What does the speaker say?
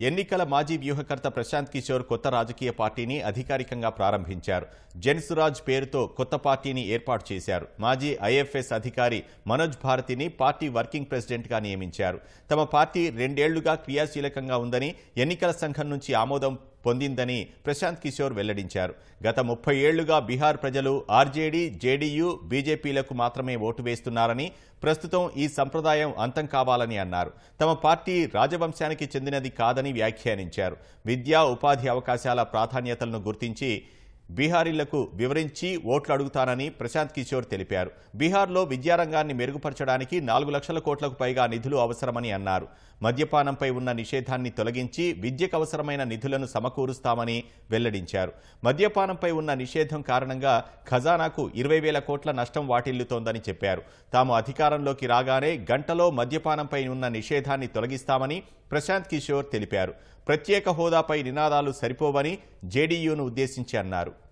ఎన్నికల మాజీ వ్యూహకర్త ప్రశాంత్ కిషోర్ కొత్త రాజకీయ పార్టీని అధికారికంగా ప్రారంభించారు. జన్సురాజ్ పేరుతో కొత్త పార్టీని ఏర్పాటు చేశారు. మాజీ ఐఎఫ్ఎస్ అధికారి మనోజ్ భారతిని పార్టీ వర్కింగ్ ప్రెసిడెంట్గా నియమించారు. తమ పార్టీ రెండేళ్ళుగా క్రియాశీలకంగా ఉందని ఎన్నికల సంఘం నుంచి ఆమోదం పొందిందని ప్రశాంత్ కిషోర్ వెల్లడించారు. గత ముప్పై ఏళ్ళుగా బీహార్ ప్రజలు ఆర్జేడీ జేడీయూ బీజేపీలకు మాత్రమే ఓటు వేస్తున్నారని ప్రస్తుతం ఈ సంప్రదాయం అంతం కావాలని అన్నారు. తమ పార్టీ రాజవంశానికి చెందినది కాదని వ్యాఖ్యానించారు. విద్యా ఉపాధి అవకాశాల ప్రాధాన్యతలను గుర్తించి బీహారీలకు వివరించి ఓట్లు అడుగుతానని ప్రశాంత్ కిషోర్ తెలిపారు. బీహార్లో విద్యారంగాన్ని మెరుగుపరచడానికి నాలుగు లక్షల కోట్లకు పైగా నిధులు అవసరమని అన్నారు. మద్యపానంపై ఉన్న నిషేధాన్ని తొలగించి విద్యకు అవసరమైన నిధులను సమకూరుస్తామని వెల్లడించారు. మద్యపానంపై ఉన్న నిషేధం కారణంగా ఖజానాకు ఇరవై వేల కోట్ల నష్టం వాటిల్లుతోందని చెప్పారు. తాము అధికారంలోకి రాగానే గంటలో మద్యపానంపై ఉన్న నిషేధాన్ని తొలగిస్తామని ప్రశాంత్ కిషోర్ తెలిపారు. ప్రత్యేక హోదాపై నినాదాలు సరిపోవని జేడీయూను ఉద్దేశించి అన్నారు.